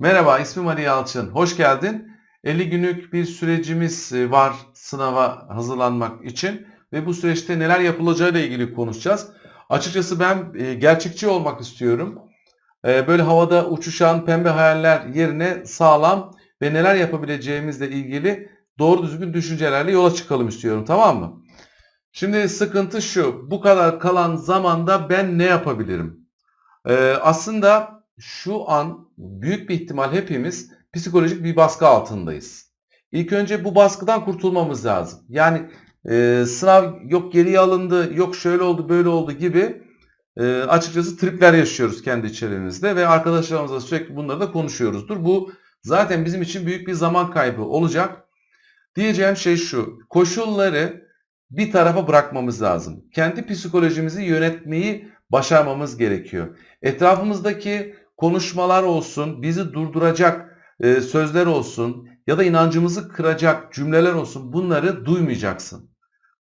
Merhaba, ismim Ali Yalçın. Hoş geldin. 50 günlük bir sürecimiz e, var sınava hazırlanmak için ve bu süreçte neler yapılacağıyla ilgili konuşacağız. Açıkçası ben e, gerçekçi olmak istiyorum. E, Böyle havada uçuşan pembe hayaller yerine sağlam ve neler yapabileceğimizle ilgili doğru düzgün düşüncelerle yola çıkalım istiyorum, tamam mı? Şimdi sıkıntı şu, bu kadar kalan zamanda ben ne yapabilirim? Aslında şu an büyük bir ihtimal hepimiz psikolojik bir baskı altındayız. İlk önce bu baskıdan kurtulmamız lazım. Yani e, sınav yok geriye alındı, yok şöyle oldu, böyle oldu gibi e, açıkçası tripler yaşıyoruz kendi içerimizde ve arkadaşlarımızla sürekli bunları da konuşuyoruzdur. Bu zaten bizim için büyük bir zaman kaybı olacak. Diyeceğim şey şu, koşulları bir tarafa bırakmamız lazım. Kendi psikolojimizi yönetmeyi başarmamız gerekiyor. Etrafımızdaki konuşmalar olsun, bizi durduracak e, sözler olsun ya da inancımızı kıracak cümleler olsun bunları duymayacaksın.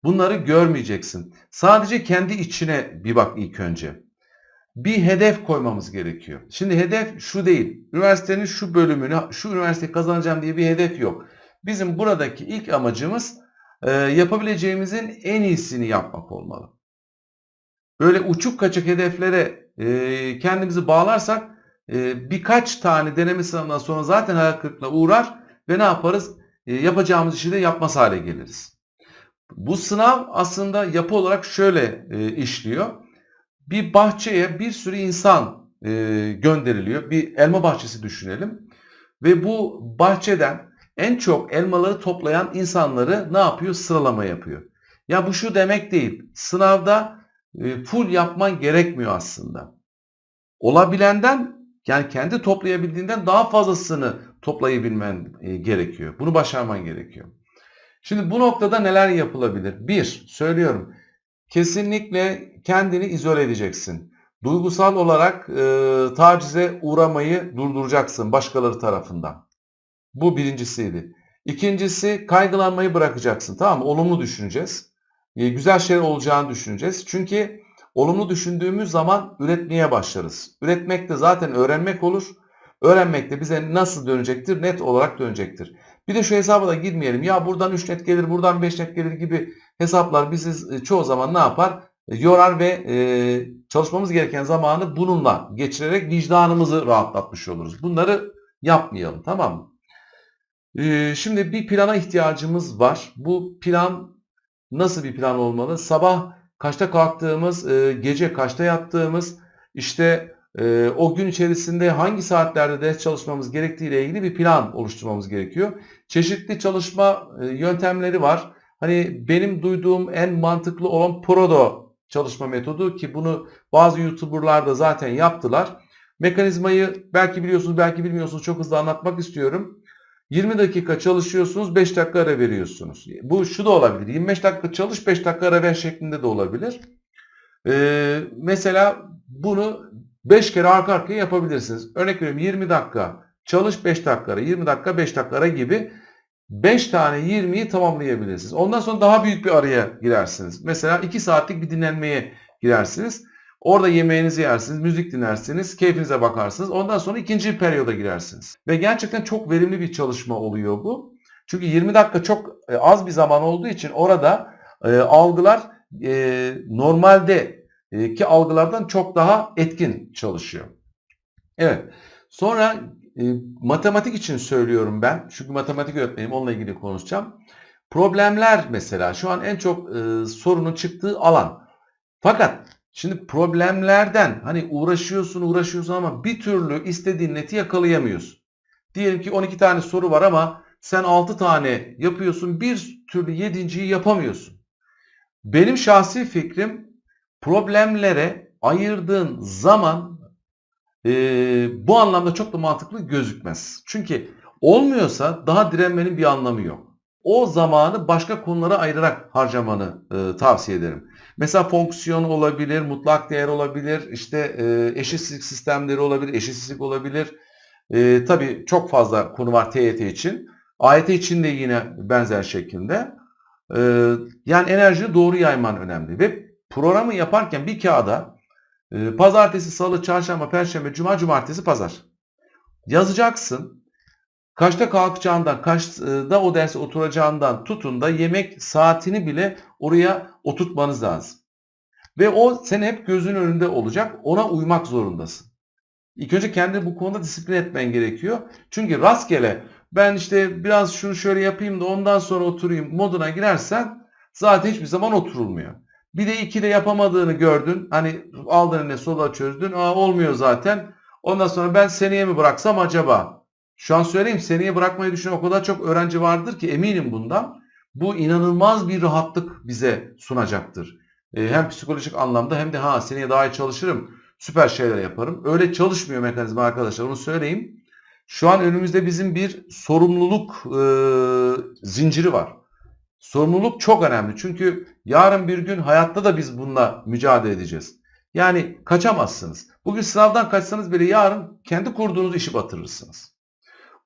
Bunları görmeyeceksin. Sadece kendi içine bir bak ilk önce. Bir hedef koymamız gerekiyor. Şimdi hedef şu değil. Üniversitenin şu bölümünü, şu üniversiteyi kazanacağım diye bir hedef yok. Bizim buradaki ilk amacımız e, yapabileceğimizin en iyisini yapmak olmalı. Böyle uçuk kaçık hedeflere e, kendimizi bağlarsak e, birkaç tane deneme sınavından sonra zaten hayal kırıklığına uğrar ve ne yaparız? E, yapacağımız işi de yapmaz hale geliriz. Bu sınav aslında yapı olarak şöyle e, işliyor. Bir bahçeye bir sürü insan e, gönderiliyor. Bir elma bahçesi düşünelim. Ve bu bahçeden en çok elmaları toplayan insanları ne yapıyor? Sıralama yapıyor. Ya bu şu demek değil. Sınavda e, full yapman gerekmiyor aslında. Olabilenden yani kendi toplayabildiğinden daha fazlasını toplayabilmen e, gerekiyor. Bunu başarman gerekiyor. Şimdi bu noktada neler yapılabilir? Bir, söylüyorum. Kesinlikle kendini izole edeceksin. Duygusal olarak e, tacize uğramayı durduracaksın başkaları tarafından. Bu birincisiydi. İkincisi kaygılanmayı bırakacaksın. Tamam mı? Olumlu düşüneceğiz. E, güzel şeyler olacağını düşüneceğiz. Çünkü olumlu düşündüğümüz zaman üretmeye başlarız. Üretmek de zaten öğrenmek olur. Öğrenmek de bize nasıl dönecektir? Net olarak dönecektir. Bir de şu hesaba da girmeyelim. Ya buradan 3 net gelir, buradan 5 net gelir gibi hesaplar bizi e, çoğu zaman ne yapar? E, yorar ve e, çalışmamız gereken zamanı bununla geçirerek vicdanımızı rahatlatmış oluruz. Bunları yapmayalım tamam mı? E, şimdi bir plana ihtiyacımız var. Bu plan nasıl bir plan olmalı? Sabah kaçta kalktığımız, e, gece kaçta yattığımız, işte e, o gün içerisinde hangi saatlerde ders çalışmamız gerektiği ile ilgili bir plan oluşturmamız gerekiyor. Çeşitli çalışma e, yöntemleri var. Hani benim duyduğum en mantıklı olan Prodo çalışma metodu ki bunu bazı YouTuber'lar da zaten yaptılar. Mekanizmayı belki biliyorsunuz belki bilmiyorsunuz çok hızlı anlatmak istiyorum. 20 dakika çalışıyorsunuz 5 dakika ara veriyorsunuz. Bu şu da olabilir. 25 dakika çalış 5 dakika ara ver şeklinde de olabilir. Ee, mesela bunu 5 kere arka arkaya yapabilirsiniz. Örnek veriyorum 20 dakika çalış 5 dakika ara 20 dakika 5 dakika ara gibi 5 tane 20'yi tamamlayabilirsiniz. Ondan sonra daha büyük bir araya girersiniz. Mesela 2 saatlik bir dinlenmeye girersiniz. Orada yemeğinizi yersiniz, müzik dinlersiniz, keyfinize bakarsınız. Ondan sonra ikinci periyoda girersiniz. Ve gerçekten çok verimli bir çalışma oluyor bu. Çünkü 20 dakika çok e, az bir zaman olduğu için orada e, algılar e, normalde e, ki algılardan çok daha etkin çalışıyor. Evet. Sonra e, matematik için söylüyorum ben. Çünkü matematik öğretmenim onunla ilgili konuşacağım. Problemler mesela şu an en çok e, sorunun çıktığı alan. Fakat Şimdi problemlerden hani uğraşıyorsun uğraşıyorsun ama bir türlü istediğin neti yakalayamıyorsun. Diyelim ki 12 tane soru var ama sen 6 tane yapıyorsun bir türlü 7.yi yapamıyorsun. Benim şahsi fikrim problemlere ayırdığın zaman e, bu anlamda çok da mantıklı gözükmez. Çünkü olmuyorsa daha direnmenin bir anlamı yok. O zamanı başka konulara ayırarak harcamanı e, tavsiye ederim. Mesela fonksiyon olabilir, mutlak değer olabilir, işte e, eşitsizlik sistemleri olabilir, eşitsizlik olabilir. E, tabii çok fazla konu var TYT için. AYT için de yine benzer şekilde. E, yani enerjini doğru yayman önemli. Ve programı yaparken bir kağıda e, pazartesi, salı, çarşamba, perşembe, cuma, cumartesi, pazar. yazacaksın. Kaçta kalkacağından, kaçta o derse oturacağından tutun da yemek saatini bile oraya oturtmanız lazım. Ve o senin hep gözün önünde olacak. Ona uymak zorundasın. İlk önce kendini bu konuda disiplin etmen gerekiyor. Çünkü rastgele ben işte biraz şunu şöyle yapayım da ondan sonra oturayım moduna girersen zaten hiçbir zaman oturulmuyor. Bir de iki de yapamadığını gördün. Hani aldın eline sola çözdün. Aa olmuyor zaten. Ondan sonra ben seneye mi bıraksam acaba? Şu an söyleyeyim seneye bırakmayı düşünen o kadar çok öğrenci vardır ki eminim bundan. Bu inanılmaz bir rahatlık bize sunacaktır. Ee, hem psikolojik anlamda hem de ha seneye daha iyi çalışırım. Süper şeyler yaparım. Öyle çalışmıyor mekanizma arkadaşlar onu söyleyeyim. Şu an önümüzde bizim bir sorumluluk e, zinciri var. Sorumluluk çok önemli. Çünkü yarın bir gün hayatta da biz bununla mücadele edeceğiz. Yani kaçamazsınız. Bugün sınavdan kaçsanız bile yarın kendi kurduğunuz işi batırırsınız.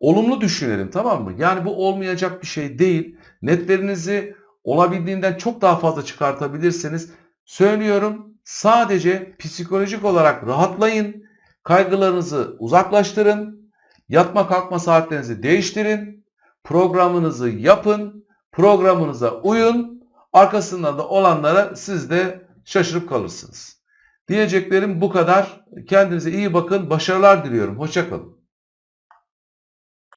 Olumlu düşünelim tamam mı? Yani bu olmayacak bir şey değil. Netlerinizi olabildiğinden çok daha fazla çıkartabilirseniz söylüyorum sadece psikolojik olarak rahatlayın. Kaygılarınızı uzaklaştırın. Yatma kalkma saatlerinizi değiştirin. Programınızı yapın. Programınıza uyun. Arkasından da olanlara siz de şaşırıp kalırsınız. Diyeceklerim bu kadar. Kendinize iyi bakın. Başarılar diliyorum. Hoşçakalın.